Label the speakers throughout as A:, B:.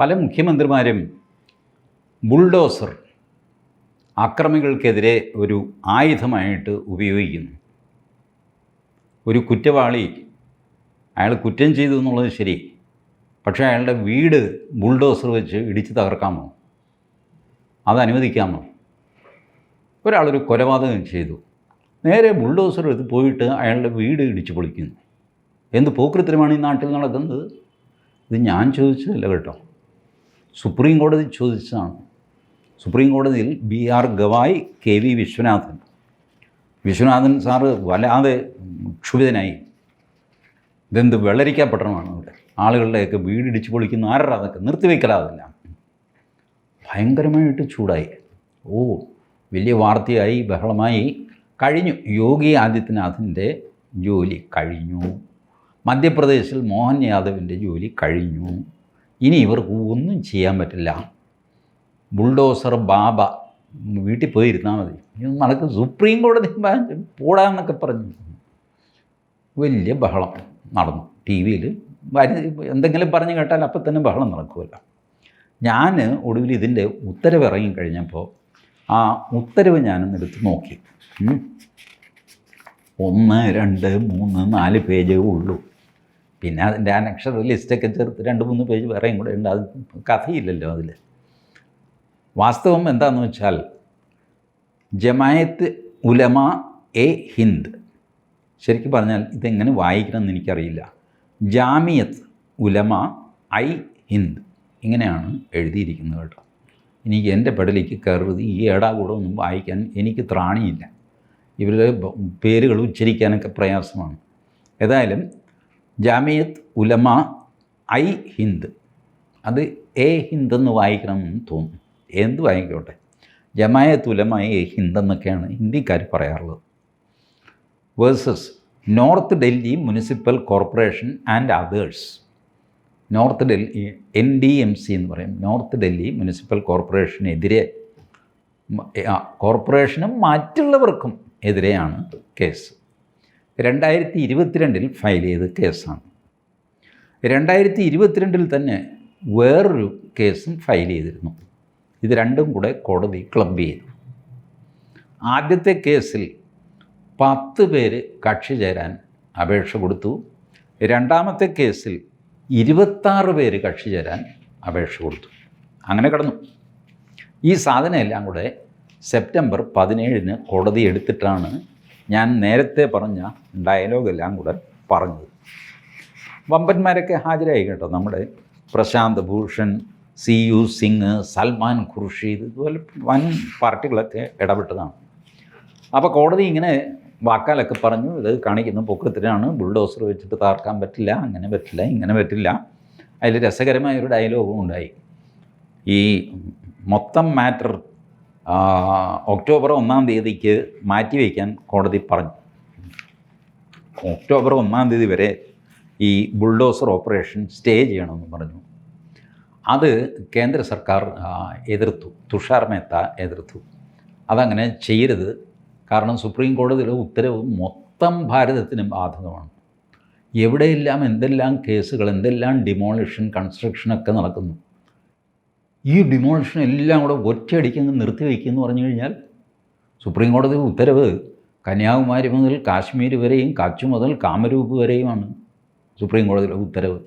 A: പല മുഖ്യമന്ത്രിമാരും ബുൾഡോസർ അക്രമികൾക്കെതിരെ ഒരു ആയുധമായിട്ട് ഉപയോഗിക്കുന്നു. ഒരു കുറ്റവാളി അയാൾ കുറ്റം ചെയ്തു എന്നുള്ളത് ശരി പക്ഷേ അയാളുടെ വീട് ബുൾഡോസർ വെച്ച് ഇടിച്ച് തകർക്കാമോ? അത് അനുവദിക്കാമോ? ഒരാളൊരു കൊലപാതകം ചെയ്തു. നേരെ ബുൾഡോസർ എടുത്ത് പോയിട്ട് അയാളുടെ വീട് ഇടിച്ച് പൊളിക്കുന്നു. എന്ത് പോക്കൃത്തരമാണ് ഈ നാട്ടിൽ നടക്കുന്നത്? ഇത് ഞാൻ ചോദിച്ചതല്ല കേട്ടോ. സുപ്രീം കോടതി ചോദിച്ചതാണ്. സുപ്രീം കോടതിയിൽ B R Gavai K V Viswanathan. Viswanathan sir വല്ലാതെ ക്ഷുഭിതനായി. ഇതെന്ത് വെള്ളരിക്ക പട്ടണമാണ് ഇവിടെ. ആളുകളുടെയൊക്കെ വീടിടിച്ച് പൊളിക്കുന്ന ആരാ അതൊക്കെ? നിർത്തിവെക്കലാതില്ല ഭയങ്കരമായിട്ട് ചൂടായി. ഓ വലിയ വാർത്തയായി ബഹളമായി. കഴിഞ്ഞു. യോഗി ആദിത്യനാഥിന്റെ ജോലി കഴിഞ്ഞു. മധ്യപ്രദേശിൽ മോഹൻ യാദവിന്റെ ജോലി കഴിഞ്ഞു. ഇനി ഇവർക്ക് ഒന്നും ചെയ്യാൻ പറ്റില്ല. ബുൾഡോസർ ബാബ വീട്ടിൽ പോയി ഇരുന്നാൽ മതി നടക്ക് സുപ്രീം കോടതി പോടാന്നൊക്കെ പറഞ്ഞു. വലിയ ബഹളം നടന്നു. ടി വിയിൽ എന്തെങ്കിലും പറഞ്ഞു കേട്ടാൽ അപ്പം തന്നെ ബഹളം നടക്കുമല്ലോ. ഞാൻ ഒടുവിൽ ഇതിന്റെ ഉത്തരവ് ഇറങ്ങിക്കഴിഞ്ഞപ്പോൾ ആ ഉത്തരവ് ഞാനൊന്ന് എടുത്ത് നോക്കി. ഒന്ന് രണ്ട് മൂന്ന് നാല് പേജേ ഉള്ളൂ. പിന്നെ അതിന്റെ അനക്ഷര ലിസ്റ്റൊക്കെ ചേർത്ത് രണ്ട് മൂന്ന് പേജ് വേറെയും കൂടെ ഉണ്ട്. അത് കഥയില്ലല്ലോ അതിൽ. വാസ്തവം എന്താണെന്ന് വെച്ചാൽ ജമായത്ത് ഉലമ എ ഹിന്ദ്. ശരിക്കും പറഞ്ഞാൽ ഇതെങ്ങനെ വായിക്കണമെന്ന് എനിക്കറിയില്ല. ജാമിയത്ത് ഉലമ ഐ ഹിന്ദ്. ഇങ്ങനെയാണ് എഴുതിയിരിക്കുന്നത് കേട്ടോ. എനിക്ക് എന്റെ പെടലേക്ക് കയറുന്നത് ഈ ഏടാകൂടെ ഒന്നും വായിക്കാൻ എനിക്ക് ത്രാണിയില്ല. ഇവരുടെ പേരുകൾ ഉച്ചരിക്കാനൊക്കെ പ്രയാസമാണ്. ഏതായാലും ജാമിയത്ത് ഉലമ ഐ ഹിന്ദ്. അത് എ ഹിന്ദ് എന്ന് വായിക്കണം എന്ന് തോന്നുന്നു. എന്ത് വായിക്കോട്ടെ? ജമായത്ത് ഉലമ എ ഹിന്ദ് എന്നൊക്കെയാണ് ഹിന്ദിക്കാർ പറയാറുള്ളത്. Versus north Delhi municipal corporation and others. North Delhi N D M C എന്ന് പറയും. നോർത്ത് ഡൽഹി മുനിസിപ്പൽ കോർപ്പറേഷനെതിരെ കോർപ്പറേഷനും മറ്റുള്ളവർക്കും എതിരെയാണ് കേസ്. രണ്ടായിരത്തി ഇരുപത്തിരണ്ടിൽ ഫയൽ ചെയ്ത കേസാണ്. രണ്ടായിരത്തി ഇരുപത്തിരണ്ടിൽ തന്നെ വേറൊരു കേസും ഫയൽ ചെയ്തിരുന്നു. ഇത് രണ്ടും കൂടെ കോടതി ക്ലബ് ചെയ്തു. ആദ്യത്തെ കേസിൽ പത്ത് പേര് കക്ഷി ചേരാൻ അപേക്ഷ കൊടുത്തു. രണ്ടാമത്തെ കേസിൽ ഇരുപത്താറ് പേര് കക്ഷി ചേരാൻ അപേക്ഷ കൊടുത്തു. അങ്ങനെ കടന്നു. ഈ സാധനമെല്ലാം കൂടെ സെപ്റ്റംബർ പതിനേഴിന് കോടതി എടുത്തിട്ടാണ് ഞാൻ നേരത്തെ പറഞ്ഞ ഡയലോഗെല്ലാം കൂടെ പറഞ്ഞത് വമ്പന്മാരൊക്കെ ഹാജരായി കേട്ടോ നമ്മുടെ പ്രശാന്ത് ഭൂഷൺ സി യു സിംഗ് സൽമാൻ ഖുർഷീദ് ഇതുപോലെ വൻ പാർട്ടികളൊക്കെ ഇടപെട്ടതാണ്. അപ്പോൾ കോടതി ഇങ്ങനെ വാക്കാലൊക്കെ പറഞ്ഞു ഇത് കാണിക്കുന്ന പൊക്കത്തിനാണ് ബുൾഡോസർ വെച്ചിട്ട് താർക്കാൻ പറ്റില്ല അങ്ങനെ പറ്റില്ല ഇങ്ങനെ പറ്റില്ല. അതിൽ രസകരമായ ഒരു ഡയലോഗും ഉണ്ടായി. ഈ മൊത്തം മാറ്റർ ഒക്ടോബർ ഒന്നാം തീയതിക്ക് മാറ്റിവെക്കാൻ കോടതി പറഞ്ഞു ഒക്ടോബർ ഒന്നാം തീയതി വരെ ഈ ബുൾഡോസർ ഓപ്പറേഷൻ സ്റ്റേ ചെയ്യണമെന്ന് പറഞ്ഞു. അത് കേന്ദ്ര സർക്കാർ എതിർത്തു. തുഷാർ മേത്ത എതിർത്തു. അതങ്ങനെ ചെയ്യരുത്. കാരണം സുപ്രീം കോടതിയിലെ ഉത്തരവ് മൊത്തം ഭാരതത്തിന് ബാധകമാണ്. എവിടെയെല്ലാം എന്തെല്ലാം കേസുകൾ എന്തെല്ലാം ഡിമോളിഷൻ കൺസ്ട്രക്ഷനൊക്കെ നടക്കുന്നു. ഈ ഡിമോളിഷൻ എല്ലാം കൂടെ ഒറ്റയടിക്ക് നിർത്തി വയ്ക്കുക എന്ന് പറഞ്ഞു കഴിഞ്ഞാൽ സുപ്രീം കോടതി ഉത്തരവ് കന്യാകുമാരി മുതൽ കാശ്മീർ വരെയും കച്ച് മുതൽ കാമരൂപ് വരെയുമാണ് സുപ്രീം കോടതിയുടെ ഉത്തരവ്.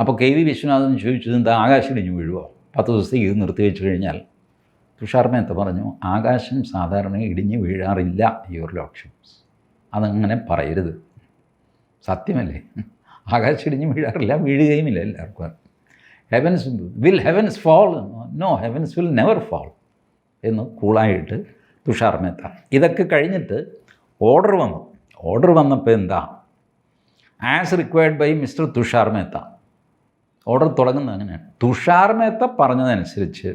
A: അപ്പോൾ കെ വി വിശ്വനാഥൻ ചോദിച്ചത് എന്താ ആകാശം വീഴുമോ പത്ത് ദിവസത്തേക്ക് ഇത് നിർത്തി വെച്ച് കഴിഞ്ഞാൽ തുഷാർ മേത്ത പറഞ്ഞു ആകാശം സാധാരണ ഇടിഞ്ഞ് വീഴാറില്ല യുവർ ലോക്ഷൻസ് അതങ്ങനെ പറയരുത്. സത്യമല്ലേ? ആകാശം ഇടിഞ്ഞ് വീഴാറില്ല വീഴുകയുമില്ല എല്ലാവർക്കും. Heavens will heavens fall no heavens will never fall എന്ന് കൂളായിട്ട് തുഷാർ മേത്ത. ഇതൊക്കെ കഴിഞ്ഞിട്ട് ഓർഡർ വന്നു. ഓർഡർ വന്നപ്പോൾ എന്താ? As required by Mr Tushar Mehta. Order തുടങ്ങുന്നത് അങ്ങനെയാണ്. തുഷാർ മേത്ത പറഞ്ഞതനുസരിച്ച്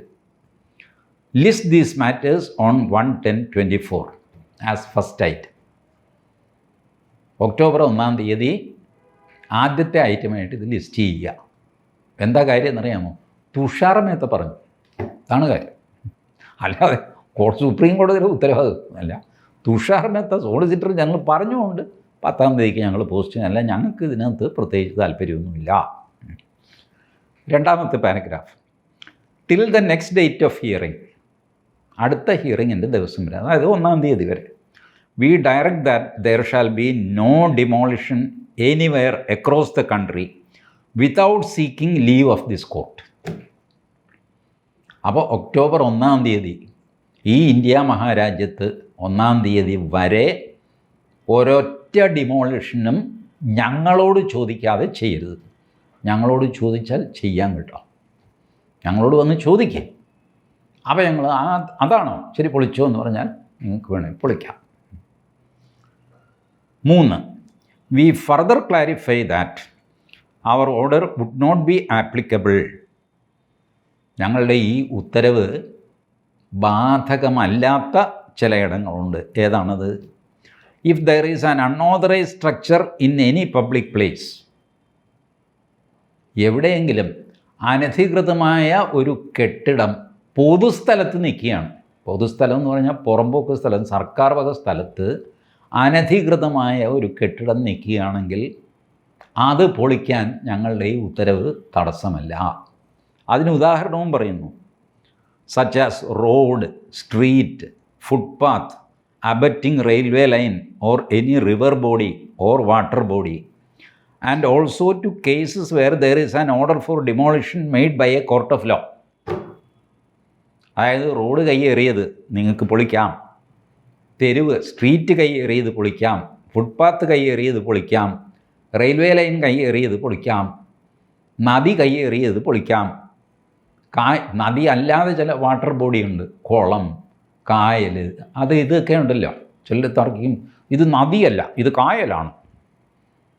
A: list these matters on one ten twenty four as first item October ഒന്നാം തീയതി ആദ്യത്തെ ഐറ്റമായിട്ട് ഇത് ലിസ്റ്റ് ചെയ്യുക. എന്താ കാര്യം എന്നറിയാമോ തുഷാർ മേത്ത പറഞ്ഞു. അതാണ് കാര്യം. അല്ലാതെ സുപ്രീം കോടതിയുടെ ഉത്തരവാദിത്വം അല്ല. തുഷാർ മേത്ത സോളിസിറ്റർ ഞങ്ങൾ പറഞ്ഞുകൊണ്ട് പത്താം തീയതിക്ക് ഞങ്ങൾ പോസ്റ്റ് അല്ല ഞങ്ങൾക്ക് ഇതിനകത്ത് പ്രത്യേകിച്ച് താല്പര്യമൊന്നുമില്ല. രണ്ടാമത്തെ paragraph. Till the next date of hearing അടുത്ത ഹിയറിങ്ങിന്റെ ദിവസം വരെ അതായത് ഒന്നാം തീയതി വരെ. We direct that there shall be no demolition anywhere across the country without seeking leave of this court അപ്പോൾ ഒക്ടോബർ ഒന്നാം തീയതി ഈ ഇന്ത്യ മഹാരാജ്യത്ത് ഒന്നാം തീയതി വരെ ഒരൊറ്റ ഡിമോളിഷനും ഞങ്ങളോട് ചോദിക്കാതെ ചെയ്യരുത്. ഞങ്ങളോട് ചോദിച്ചാൽ ചെയ്യാൻ കേട്ടോ. ഞങ്ങളോട് വന്ന് ചോദിക്കും. അപ്പോൾ ഞങ്ങൾ ആ അതാണോ? ശരി പൊളിച്ചോ എന്ന് പറഞ്ഞാൽ നിങ്ങൾക്ക് വേണമെങ്കിൽ പൊളിക്കാം. മൂന്ന് we further clarify that our order would not be applicable ഞങ്ങളുടെ ഈ ഉത്തരവ് ബാധകമല്ലാത്ത ചിലയിടങ്ങളുണ്ട് ഏതാണത്? If there is an unauthorised structure in any public place എവിടെയെങ്കിലും അനധികൃതമായ ഒരു കെട്ടിടം പൊതുസ്ഥലത്ത് നിൽക്കുകയാണ്. പൊതുസ്ഥലം എന്ന് പറഞ്ഞാൽ പുറമ്പോക്ക് സ്ഥലം സർക്കാർ വക സ്ഥലത്ത് അനധികൃതമായ ഒരു കെട്ടിടം നിൽക്കുകയാണെങ്കിൽ അത് പൊളിക്കാൻ ഞങ്ങളുടെ ഈ ഉത്തരവ് തടസ്സമല്ല. അതിന് ഉദാഹരണവും പറയുന്നു. Such as road street footpath abutting railway line or any river body or water body and also to cases where there is an order for demolition made by a court of law അതായത് road കൈയേറിയത് നിങ്ങൾക്ക് പൊളിക്കാം. തെരുവ് street കൈയേറിയത് പൊളിക്കാം. Footpath കൈയേറിയത് പൊളിക്കാം. Railway line കൈയേറിയത് പൊളിക്കാം. നദി കൈയേറിയത് പൊളിക്കാം. കാ നദി അല്ലാതെ ചില വാട്ടർ ബോഡി ഉണ്ട്. കുളം കായൽ അത് ഇതൊക്കെ ഉണ്ടല്ലോ. ചില തർക്കിക്കും ഇത് നദിയല്ല ഇത് കായലാണ്.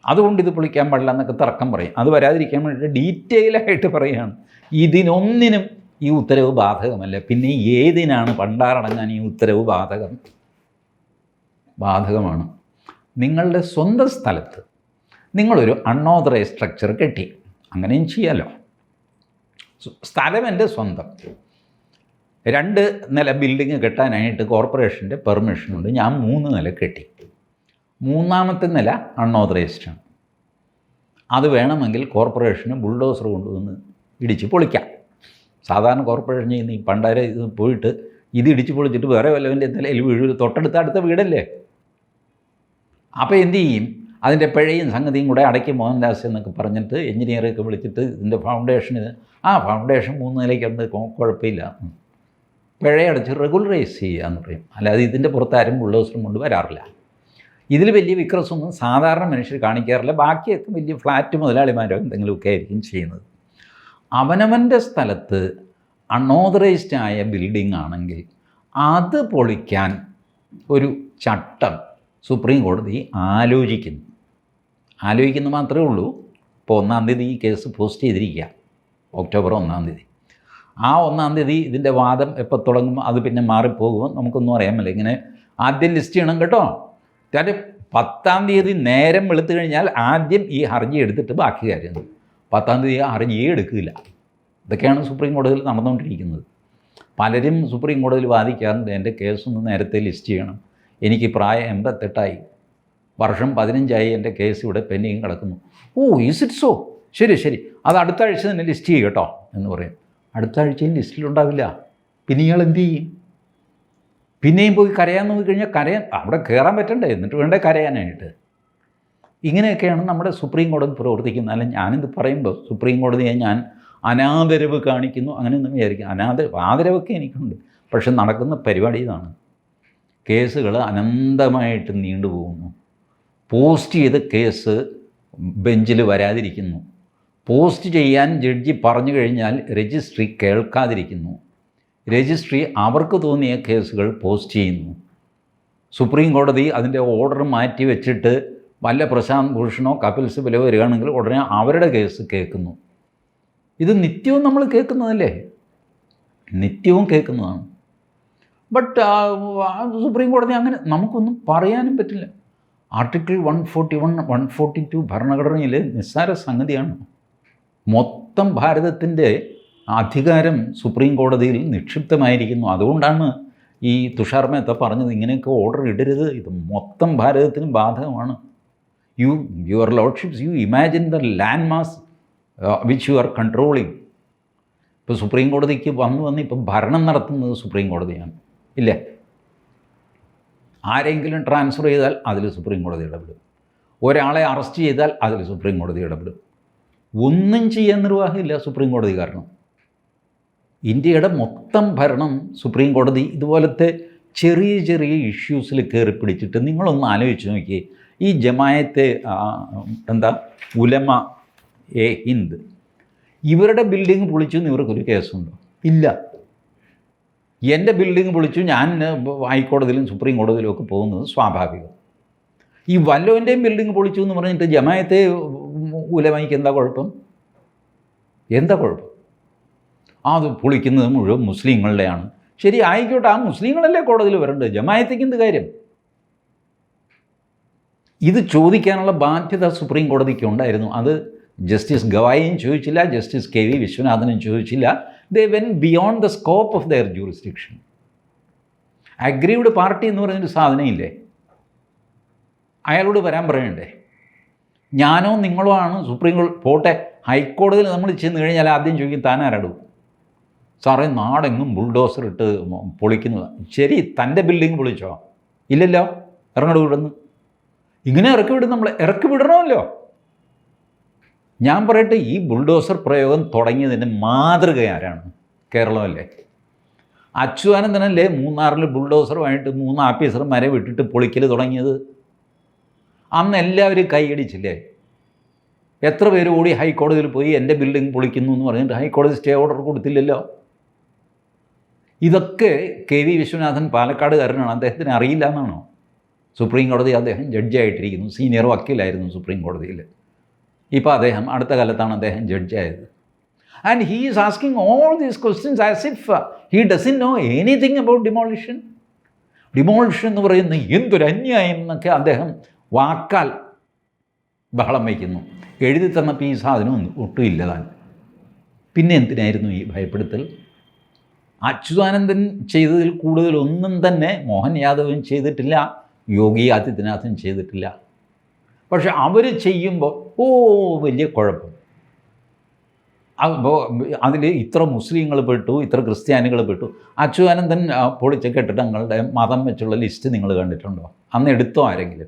A: അതുകൊണ്ട് ഇത് പൊളിക്കാൻ പാടില്ല എന്നൊക്കെ തർക്കം പറയും. അത് വരാതിരിക്കാൻ വേണ്ടിയിട്ട് ഡീറ്റെയിൽ ആയിട്ട് പറയുകയാണ് ഇതിനൊന്നിനും ഈ ഉത്തരവ് ബാധകമല്ല. പിന്നെ ഏതിനാണ് പണ്ടാറടങ്ങാൻ ഈ ഉത്തരവ് ബാധകം? ബാധകമാണ്. നിങ്ങളുടെ സ്വന്തം സ്ഥലത്ത് നിങ്ങളൊരു അൺഓതറൈസ് സ്ട്രക്ചർ കെട്ടി. അങ്ങനെയും ചെയ്യാമല്ലോ സ്ഥലം എന്റെ സ്വന്തം. രണ്ട് നില ബിൽഡിങ് കെട്ടാനായിട്ട് കോർപ്പറേഷന്റെ പെർമിഷനുണ്ട് ഞാൻ മൂന്ന് നില കെട്ടി. മൂന്നാമത്തെ നില അൺഓതറൈസ്ഡ് ആണ്. അത് വേണമെങ്കിൽ കോർപ്പറേഷന് ബുൾഡോസർ കൊണ്ടുവന്ന് ഇടിച്ച് പൊളിക്കാം. സാധാരണ കോർപ്പറേഷൻ ചെയ്യുന്ന ഈ പണ്ടാരെ ഇത് പോയിട്ട് ഇത് ഇടിച്ച് പൊളിച്ചിട്ട് വേറെ വല്ലവന്റെ നിലയിൽ വീഴ് തൊട്ടടുത്ത അടുത്ത വീടല്ലേ? അപ്പോൾ എന്തു ചെയ്യും? അതിന്റെ പിഴയും സംഗതിയും കൂടെ അടയ്ക്ക് മോഹൻദാസ് എന്നൊക്കെ പറഞ്ഞിട്ട് എഞ്ചിനീയറൊക്കെ വിളിച്ചിട്ട് ഇതിന്റെ ഫൗണ്ടേഷൻ ആ ഫൗണ്ടേഷൻ മൂന്ന് നിലയ്ക്കുണ്ട് കുഴപ്പമില്ല. പിഴയടച്ച് റെഗുലറൈസ് ചെയ്യുക എന്ന് പറയും. അല്ലാതെ ഇതിന്റെ പുറത്ത് ആരും ബുള്ളേഴ്സും കൊണ്ട് വരാറില്ല ഇതിൽ വലിയ വിക്രസൊന്നും സാധാരണ മനുഷ്യർ കാണിക്കാറില്ല. ബാക്കിയൊക്കെ വലിയ ഫ്ലാറ്റ് മുതലാളിമാരോ എന്തെങ്കിലുമൊക്കെ ആയിരിക്കും ചെയ്യുന്നത്. അവനവന്റെ സ്ഥലത്ത് അൺഓതറൈസ്ഡ് ആയ ബിൽഡിംഗ് ആണെങ്കിൽ അത് പൊളിക്കാൻ ഒരു ചട്ടം സുപ്രീം കോടതി ആലോചിക്കുന്നു. ആലോചിക്കുന്നു മാത്രമേ ഉള്ളൂ. ഇപ്പോൾ ഒന്നാം തീയതി ഈ കേസ് പോസ്റ്റ് ചെയ്തിരിക്കുക. ഒക്ടോബർ ഒന്നാം തീയതി. ആ ഒന്നാം തീയതി ഇതിന്റെ വാദം എപ്പോൾ തുടങ്ങും അത് പിന്നെ മാറിപ്പോകുമോ നമുക്കൊന്നും അറിയാൻ പറ്റില്ല ഇങ്ങനെ ആദ്യം ലിസ്റ്റ് ചെയ്യണം കേട്ടോ. കാര്യം പത്താം തീയതി നേരം വെളുത്തു കഴിഞ്ഞാൽ ആദ്യം ഈ ഹർജി എടുത്തിട്ട് ബാക്കി കാര്യം പത്താം തീയതി ആ ഹർജിയെ എടുക്കില്ല. ഇതൊക്കെയാണ് സുപ്രീം കോടതിയിൽ നടന്നുകൊണ്ടിരിക്കുന്നത്. പലരും സുപ്രീം കോടതിയിൽ വാദിക്കാറുണ്ട് എന്റെ കേസൊന്ന് നേരത്തെ ലിസ്റ്റ് ചെയ്യണം. എനിക്ക് പ്രായം എൺപത്തെട്ടായി വർഷം പതിനഞ്ചായി എന്റെ കേസ് ഇവിടെ പെൻഡിങ് കിടക്കുന്നു. ഓ ഈസ് ഇറ്റ് സോ ശരി ശരി. അത് അടുത്ത ആഴ്ച തന്നെ ലിസ്റ്റ് ചെയ്യുക കേട്ടോ എന്ന് പറയും. അടുത്ത ആഴ്ചയിൽ ലിസ്റ്റിലുണ്ടാവില്ല പിന്നെ ഇയാൾ എന്ത് ചെയ്യും? പിന്നെയും പോയി കരയാൻ നോക്കിക്കഴിഞ്ഞാൽ കരയാൻ അവിടെ കയറാൻ പറ്റണ്ടേ? എന്നിട്ട് വേണ്ടേ കരയാനായിട്ട്? ഇങ്ങനെയൊക്കെയാണ് നമ്മുടെ സുപ്രീം കോടതി പ്രവർത്തിക്കുന്നത്. അല്ല ഞാനിത് പറയുമ്പോൾ സുപ്രീം കോടതിയെ ഞാൻ അനാദരവ് കാണിക്കുന്നു. അങ്ങനെയൊന്നും വിചാരിക്കും അനാദരവ് ആദരവൊക്കെ എനിക്കുണ്ട്. പക്ഷെ നടക്കുന്ന പരിപാടി ഇതാണ്. കേസുകൾ അനന്തമായിട്ട് നീണ്ടുപോകുന്നു. പോസ്റ്റ് ചെയ്ത് കേസ് ബെഞ്ചിൽ വരാതിരിക്കുന്നു. പോസ്റ്റ് ചെയ്യാൻ ജഡ്ജി പറഞ്ഞു കഴിഞ്ഞാൽ രജിസ്ട്രി കേൾക്കാതിരിക്കുന്നു. രജിസ്ട്രി അവർക്ക് തോന്നിയ കേസുകൾ പോസ്റ്റ് ചെയ്യുന്നു. സുപ്രീം കോടതി അതിന്റെ ഓർഡർ മാറ്റി വെച്ചിട്ട് വല്ല പ്രശാന്ത് ഭൂഷണോ കപിൽ സിബലോ വരികയാണെങ്കിൽ ഉടനെ അവരുടെ കേസ് കേൾക്കുന്നു. ഇത് നിത്യവും നമ്മൾ കേൾക്കുന്നതല്ലേ? നിത്യവും കേൾക്കുന്നതാണ്. ബട്ട് സുപ്രീം കോടതി അങ്ങനെ നമുക്കൊന്നും പറയാനും പറ്റില്ല. Article one forty one one forty two ഭരണഘടനയിൽ നിസ്സാര സംഗതിയാണ്. മൊത്തം ഭാരതത്തിന്റെ അധികാരം സുപ്രീം കോടതിയിൽ നിക്ഷിപ്തമായിരിക്കുന്നു. അതുകൊണ്ടാണ് ഈ തുഷാർ മേത്ത പറഞ്ഞത് ഇങ്ങനെയൊക്കെ ഓർഡർ ഇടരുത്. ഇത് മൊത്തം ഭാരതത്തിന് ബാധകമാണ്. You your lordships you imagine the land mass which you are controlling ഇപ്പോൾ സുപ്രീം കോടതിക്ക് വന്നു വന്ന് ഇപ്പം ഭരണം നടത്തുന്നത് സുപ്രീം കോടതിയാണ്. ഇല്ലേ? ആരെങ്കിലും ട്രാൻസ്ഫർ ചെയ്താൽ അതിൽ സുപ്രീം കോടതി ഇടപെടും. ഒരാളെ അറസ്റ്റ് ചെയ്താൽ അതിൽ സുപ്രീം കോടതി ഇടപെടും. ഒന്നും ചെയ്യാൻ നിർവാഹമില്ല സുപ്രീം കോടതി കാരണം. ഇന്ത്യയുടെ മൊത്തം ഭരണം സുപ്രീം കോടതി ഇതുപോലത്തെ ചെറിയ ചെറിയ ഇഷ്യൂസിൽ കയറി പിടിച്ചിട്ട് നിങ്ങളൊന്ന് ആലോചിച്ച് നോക്കി ഈ ജമായത്തെ എന്താ ഉലമ എ ഹിന്ദ് ഇവരുടെ ബിൽഡിംഗ് പൊളിച്ചു എന്ന് ഇവർക്കൊരു കേസുണ്ടോ ഇല്ല. എന്റെ ബിൽഡിംഗ് പൊളിച്ചു ഞാൻ ഹൈക്കോടതിയിലും സുപ്രീം കോടതിയിലും ഒക്കെ പോകുന്നത് സ്വാഭാവികം. ഈ വല്ലവന്റെയും ബിൽഡിംഗ് പൊളിച്ചു എന്ന് പറഞ്ഞിട്ട് ജമായത്തെ ഉലമയ്ക്ക് എന്താ കുഴപ്പം? എന്താ കുഴപ്പം? അത് പൊളിക്കുന്നത് മുഴുവൻ മുസ്ലിങ്ങളുടെയാണ്. ശരി ആയിക്കോട്ടെ ആ മുസ്ലിങ്ങളല്ലേ കോടതിയിൽ വരേണ്ടത്? ജമായത്തേക്ക് എന്ത് കാര്യം? ഇത് ചോദിക്കാനുള്ള ബാധ്യത സുപ്രീം കോടതിക്ക് ഉണ്ടായിരുന്നു. അത് ജസ്റ്റിസ് ഗവായിയും ചോദിച്ചില്ല ജസ്റ്റിസ് കെ വി വിശ്വനാഥനും ചോദിച്ചില്ല. They went beyond the scope of their jurisdiction aggrieved party എന്ന് പറഞ്ഞൊരു സാധനമില്ലേ? അയാളോട് വരാൻ പറയണ്ടേ? ഞാനോ നിങ്ങളോ ആണ് സുപ്രീം കോടതി പോട്ടെ ഹൈക്കോടതിയിൽ നമ്മൾ ചെന്ന് കഴിഞ്ഞാൽ ആദ്യം ചോദിക്കും താൻ ആരാടും? സാറേ നാടെങ്ങും ബുൾഡോസർ ഇട്ട് പൊളിക്കുന്നതാണ് ശരി തന്റെ ബിൽഡിംഗ് പൊളിച്ചോ? ഇല്ലല്ലോ ഇറങ്ങട വിടുന്നു ഇങ്ങനെ ഇറക്കി വിടും നമ്മൾ ഇറക്കി വിടണമല്ലോ. ഞാൻ പറയട്ടെ ഈ ബുൾഡോസർ പ്രയോഗം തുടങ്ങിയതിന്റെ മാതൃക ആരാണ്? കേരളമല്ലേ? അച്യുതാനന്ദനല്ലേ മൂന്നാറിൽ ബുൾഡോസറുമായിട്ട് മൂന്ന് ആഫീസർമാരെ വിട്ടിട്ട് പൊളിക്കൽ തുടങ്ങിയത്? അന്ന് എല്ലാവരും കൈയടിച്ചില്ലേ? എത്ര പേര് കൂടി ഹൈക്കോടതിയിൽ പോയി എന്റെ ബിൽഡിംഗ് പൊളിക്കുന്നു എന്ന് പറഞ്ഞിട്ട് ഹൈക്കോടതി സ്റ്റേ ഓർഡർ കൊടുത്തില്ലല്ലോ? ഇതൊക്കെ കെ വി വിശ്വനാഥൻ പാലക്കാടുകാരനാണ്. അദ്ദേഹത്തിന് അറിയില്ല എന്നാണോ? സുപ്രീം കോടതി അദ്ദേഹം ജഡ്ജായിട്ടിരിക്കുന്നു. സീനിയർ വക്കീലായിരുന്നു സുപ്രീം കോടതിയിൽ ഇപ്പോൾ അദ്ദേഹം അടുത്ത കാലത്താണ് അദ്ദേഹം ജഡ്ജായത്. And he is asking all these questions as if he doesn't know anything about demolition demolition എന്ന് പറയുന്ന എന്തൊരു അന്യായം എന്നൊക്കെ അദ്ദേഹം വാക്കാൽ ബഹളം വയ്ക്കുന്നു. എഴുതി തന്നപ്പോൾ ഈ സാധനം ഒട്ടും ഇല്ലതാൻ പിന്നെ എന്തിനായിരുന്നു ഈ ഭയപ്പെടുത്തൽ? അച്യുതാനന്ദൻ ചെയ്തതിൽ കൂടുതലൊന്നും തന്നെ മോഹൻ യാദവും ചെയ്തിട്ടില്ല യോഗി ആദിത്യനാഥും ചെയ്തിട്ടില്ല. പക്ഷെ അവർ ചെയ്യുമ്പോൾ ഓ വലിയ കുഴപ്പം. അതിൽ ഇത്ര മുസ്ലിങ്ങൾ പെട്ടു ഇത്ര ക്രിസ്ത്യാനികൾ പെട്ടു. അച്യുതാനന്ദൻ പൊളിച്ച കെട്ടിടങ്ങളുടെ മതം വെച്ചുള്ള ലിസ്റ്റ് നിങ്ങൾ കണ്ടിട്ടുണ്ടോ? അന്ന് എടുത്തോ ആരെങ്കിലും?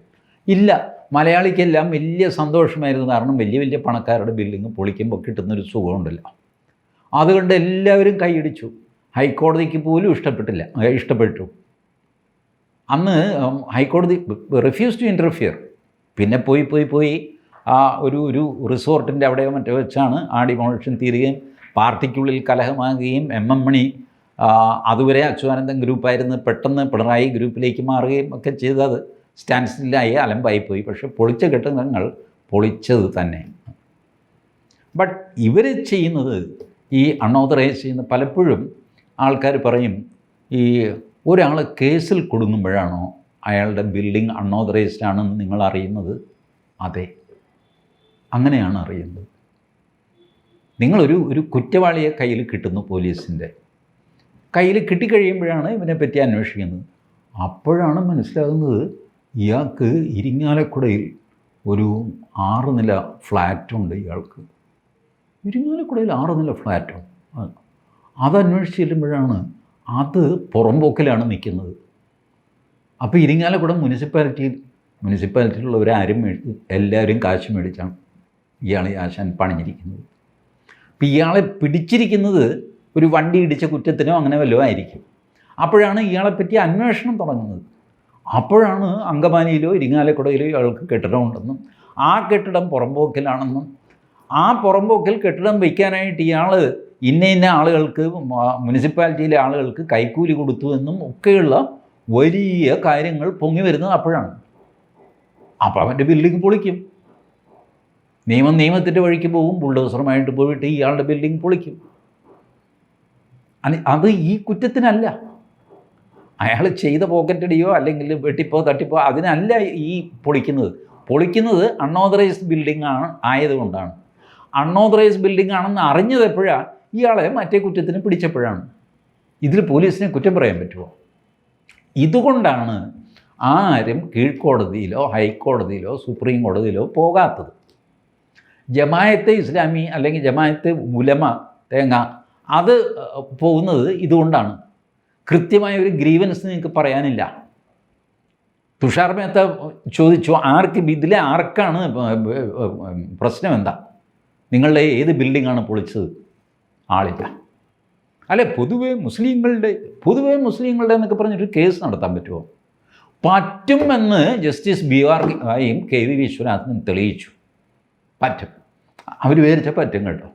A: ഇല്ല. മലയാളിക്കെല്ലാം വലിയ സന്തോഷമായിരുന്നു. കാരണം വലിയ വലിയ പണക്കാരുടെ ബിൽഡിങ് പൊളിക്കുമ്പോൾ കിട്ടുന്നൊരു സുഖമുണ്ടല്ലോ. അതുകൊണ്ട് എല്ലാവരും കൈയടിച്ചു. ഹൈക്കോടതിക്ക് പോലും ഇഷ്ടപ്പെട്ടില്ല. ഇഷ്ടപ്പെട്ടു. അന്ന് ഹൈക്കോടതി റിഫ്യൂസ് ടു ഇന്റർഫിയർ പിന്നെ പോയി പോയി പോയി ആ ഒരു ഒരു റിസോർട്ടിന്റെ അവിടെയോ മറ്റോ വെച്ചാണ് ആ ഡിമോളിഷൻ തീരുകയും പാർട്ടിക്കുള്ളിൽ കലഹമാകുകയും എം എം മണി അതുവരെ അച്യുതാനന്ദൻ ഗ്രൂപ്പായിരുന്നു പെട്ടെന്ന് പിണറായി ഗ്രൂപ്പിലേക്ക് മാറുകയും ഒക്കെ ചെയ്തത്. സ്റ്റാൻഡ് സ്റ്റില്ലായി അലമ്പായി പോയി. പക്ഷേ പൊളിച്ച ഘട്ടങ്ങൾ പൊളിച്ചത് തന്നെ. ബട്ട് ഇവർ ചെയ്യുന്നത് ഈ അണോതറൈസ് ചെയ്യുന്ന പലപ്പോഴും ആൾക്കാർ പറയും ഈ ഒരാൾ കേസിൽ കൊടുങ്ങുമ്പോഴാണോ അയാളുടെ ബിൽഡിംഗ് അൺഓതറൈസ്ഡ് ആണെന്ന് നിങ്ങൾ അറിയുന്നത്? അതെ. അങ്ങനെയാണ് അറിയുന്നത്. നിങ്ങളൊരു ഒരു കുറ്റവാളിയെ കയ്യിൽ കിട്ടുന്നു പോലീസിന്റെ. കയ്യിൽ കിട്ടിക്കഴിയുമ്പോഴാണ് ഇവനെ പറ്റി അന്വേഷിക്കുന്നത്. അപ്പോഴാണ് മനസ്സിലാകുന്നത് ഇയാൾക്ക് ഇരിങ്ങാലക്കുടയിൽ ഒരു ആറ് നില ഫ്ലാറ്റുണ്ട് ഇയാൾക്ക്. ഇരിങ്ങാലക്കുടയിൽ ആറ് നില ഫ്ലാറ്റോ അതന്വേഷിച്ചിരുമ്പോഴാണ് അത് പുറംപോക്കിലാണ് നിൽക്കുന്നത്. അപ്പോൾ ഇരിങ്ങാലക്കുട മുനിസിപ്പാലിറ്റിയിൽ മുനിസിപ്പാലിറ്റിയിലുള്ളവരാരും എല്ലാവരും കാശ് മേടിച്ചാണ് ഇയാളെ ആശാൻ പണിഞ്ഞിരിക്കുന്നത്. അപ്പോൾ ഇയാളെ പിടിച്ചിരിക്കുന്നത് ഒരു വണ്ടി ഇടിച്ച കുറ്റത്തിനോ അങ്ങനെ വല്ലതും ആയിരിക്കും. അപ്പോഴാണ് ഇയാളെപ്പറ്റി അന്വേഷണം തുടങ്ങുന്നത്. അപ്പോഴാണ് അങ്കമാലിയിലോ ഇരിങ്ങാലക്കുടയിലോ ഇയാൾക്ക് കെട്ടിടമുണ്ടെന്നും ആ കെട്ടിടം പുറമ്പോക്കിലാണെന്നും ആ പുറമ്പോക്കിൽ കെട്ടിടം വയ്ക്കാനായിട്ട് ഇയാൾ ഇന്ന ഇന്ന ആളുകൾക്ക് മുനിസിപ്പാലിറ്റിയിലെ ആളുകൾക്ക് കൈക്കൂലി കൊടുത്തു എന്നും ഒക്കെയുള്ള വലിയ കാര്യങ്ങൾ പൊങ്ങി വരുന്നത് അപ്പോഴാണ്. അപ്പോൾ അവന്റെ ബിൽഡിംഗ് പൊളിക്കും. നിയമം നിയമത്തിന്റെ വഴിക്ക് പോകും. ബുൾഡോസറുമായിട്ട് പോയിട്ട് ഇയാളുടെ ബിൽഡിംഗ് പൊളിക്കും. അത് ഈ കുറ്റത്തിനല്ല. അയാൾ ചെയ്ത പോക്കറ്റടിയോ അല്ലെങ്കിൽ വെട്ടിപ്പോ തട്ടിപ്പോ അതിനല്ല ഈ പൊളിക്കുന്നത്. പൊളിക്കുന്നത് അൺഓതറൈസ്ഡ് ബിൽഡിംഗ് ആണ് ആയതുകൊണ്ടാണ്. അൺഓതറൈസ്ഡ് ബിൽഡിംഗ് ആണെന്ന് അറിഞ്ഞത് എപ്പോഴാണ് ഇയാളെ മറ്റേ കുറ്റത്തിന് പിടിച്ചപ്പോഴാണ്. ഇതിൽ പോലീസിനെ കുറ്റം പറയാൻ പറ്റുമോ? ഇതുകൊണ്ടാണ് ആരും കീഴ്ക്കോടതിയിലോ ഹൈക്കോടതിയിലോ സുപ്രീം കോടതിയിലോ പോകാത്തത്. ജമായത്തെ ഇസ്ലാമി അല്ലെങ്കിൽ ജമായത്തെ ഉലമ തേങ്ങ അത് പോകുന്നത് ഇതുകൊണ്ടാണ്. കൃത്യമായ ഒരു ഗ്രീവൻസ് നിങ്ങൾക്ക് പറയാനില്ല. തുഷാർ മേത്ത ചോദിച്ചു ആർക്ക് ഇതിലെ ആർക്കാണ് പ്രശ്നം എന്താ നിങ്ങളുടെ ഏത് ബിൽഡിങ്ങാണ് പൊളിച്ചത്? ആളില്ല. അല്ലെ പൊതുവേ മുസ്ലിങ്ങളുടെ പൊതുവേ മുസ്ലിങ്ങളുടെ എന്നൊക്കെ പറഞ്ഞിട്ട് കേസ് നടത്താൻ പറ്റുമോ? പറ്റുമെന്ന് ജസ്റ്റിസ് ബി ആർ ആയും കെ വി വിശ്വനാഥനും തെളിയിച്ചു. പറ്റും. അവർ വിചാരിച്ച പറ്റും കേട്ടോ.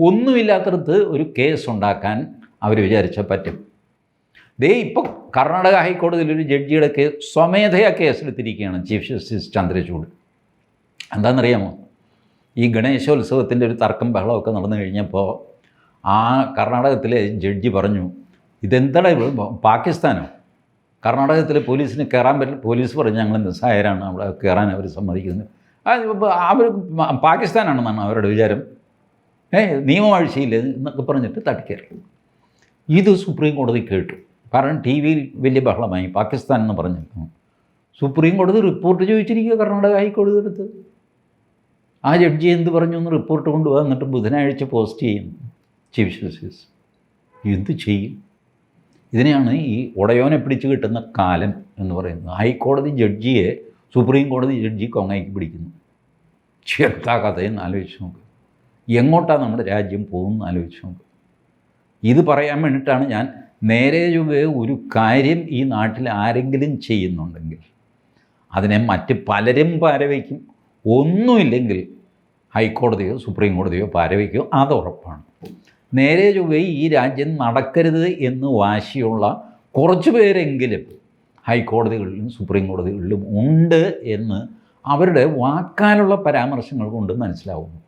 A: ഒന്നുമില്ലാത്തടത്ത് ഒരു കേസ് ഉണ്ടാക്കാൻ അവർ വിചാരിച്ച പറ്റും. ദേ ഇപ്പോൾ കർണാടക ഹൈക്കോടതിയിൽ ഒരു ജഡ്ജിയുടെ കേസ് സ്വമേധയാ കേസെടുത്തിരിക്കുകയാണ് ചീഫ് ജസ്റ്റിസ് ചന്ദ്രചൂഡ്. എന്താണെന്നറിയാമോ? ഈ ഗണേശോത്സവത്തിന്റെ ഒരു തർക്കം ബഹളമൊക്കെ നടന്നു കഴിഞ്ഞപ്പോൾ ആ കർണാടകത്തിലെ ജഡ്ജി പറഞ്ഞു ഇതെന്താണ് ഇത്? പാകിസ്ഥാനോ? കർണാടകത്തിലെ പോലീസിന് കയറാൻ പറ്റില്ല. പോലീസ് പറഞ്ഞു ഞങ്ങൾ നിസ്സഹായരാണ് അവിടെ കയറാൻ അവർ സമ്മതിക്കുന്നത് അവർ പാകിസ്ഥാനാണെന്നാണ് അവരുടെ വിചാരം. ഏ നിയമവാഴ്ചയില്ല എന്നൊക്കെ പറഞ്ഞിട്ട് തട്ടിക്കയറി ഇത് സുപ്രീം കോടതി കേട്ടു. കാരണം ടി വിയിൽ വലിയ ബഹളമായി പാകിസ്ഥാൻ എന്ന് പറഞ്ഞിരുന്നു. സുപ്രീം കോടതി റിപ്പോർട്ട് ചോദിച്ചിരിക്കുക കർണാടക ഹൈക്കോടതി എടുത്ത് ആ ജഡ്ജി എന്ത് പറഞ്ഞു എന്ന് റിപ്പോർട്ട് കൊണ്ടുപോകാൻ എന്നിട്ട് ബുധനാഴ്ച പോസ്റ്റ് ചെയ്യും ചീഫ് ജസ്റ്റിസ് എന്ത് ചെയ്യും? ഇതിനെയാണ് ഈ ഉടയോനെ പിടിച്ച് കിട്ടുന്ന കാലം എന്ന് പറയുന്നത്. ഹൈക്കോടതി ജഡ്ജിയെ സുപ്രീം കോടതി ജഡ്ജി കൊങ്ങയ്ക്ക് പിടിക്കുന്നു. ചെറുത്താ കഥയെന്ന് ആലോചിച്ച് നോക്ക്. എങ്ങോട്ടാണ് നമ്മുടെ രാജ്യം പോകുമെന്ന് ആലോചിച്ച് നോക്ക്. ഇത് പറയാൻ വേണ്ടിയിട്ടാണ് ഞാൻ നേരെ ചൊവ്വേ ഒരു കാര്യം ഈ നാട്ടിൽ ആരെങ്കിലും ചെയ്യുന്നുണ്ടെങ്കിൽ അതിനെ മറ്റ് പലരും പാരവയ്ക്കും. ഒന്നുമില്ലെങ്കിൽ ഹൈക്കോടതിയോ സുപ്രീം കോടതിയോ പാരവയ്ക്കോ. അത് ഉറപ്പാണ്. നേരെ ചൊവ്വേ ഈ രാജ്യം നടക്കരുത് എന്ന് വാശിയുള്ള കുറച്ച് പേരെങ്കിലും ഹൈക്കോടതികളിലും സുപ്രീം കോടതികളിലും ഉണ്ട് എന്ന് അവരുടെ വാക്കാലുള്ള പരാമർശങ്ങൾ കൊണ്ട് മനസ്സിലാവുന്നു.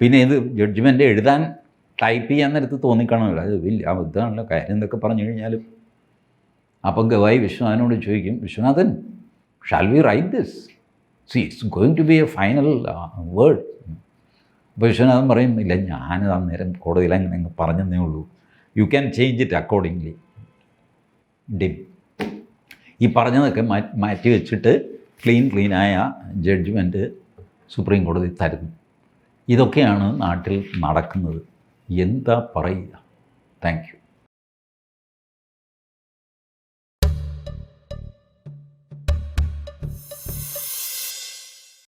A: പിന്നെ ഇത് ജഡ്ജ്മെന്റ് എഴുതാൻ ടൈപ്പ് ചെയ്യാൻ നേരത്ത് തോന്നിക്കാണല്ലോ. അത് വലിയ അബദ്ധമാണല്ലോ. കാര്യം എന്തൊക്കെ പറഞ്ഞു കഴിഞ്ഞാലും. അപ്പം ഗവായി വിശ്വനാഥനോട് ചോദിക്കും Viswanathan shall we write this see it's going to be a final word അപ്പോൾ വിശ്വനാഥൻ പറയും ഇല്ല ഞാനത് അന്നേരം കോടതിയിൽ അങ്ങനെ അങ്ങ് പറഞ്ഞതേ ഉള്ളൂ. You can change it accordingly dim ഈ പറഞ്ഞതൊക്കെ മാറ്റി വെച്ചിട്ട് ക്ലീൻ ക്ലീനായ ജഡ്ജ്മെന്റ് സുപ്രീം കോടതി തരുന്നു. ഇതൊക്കെയാണ് നാട്ടിൽ നടക്കുന്നത്. എന്താ പറയുക? താങ്ക്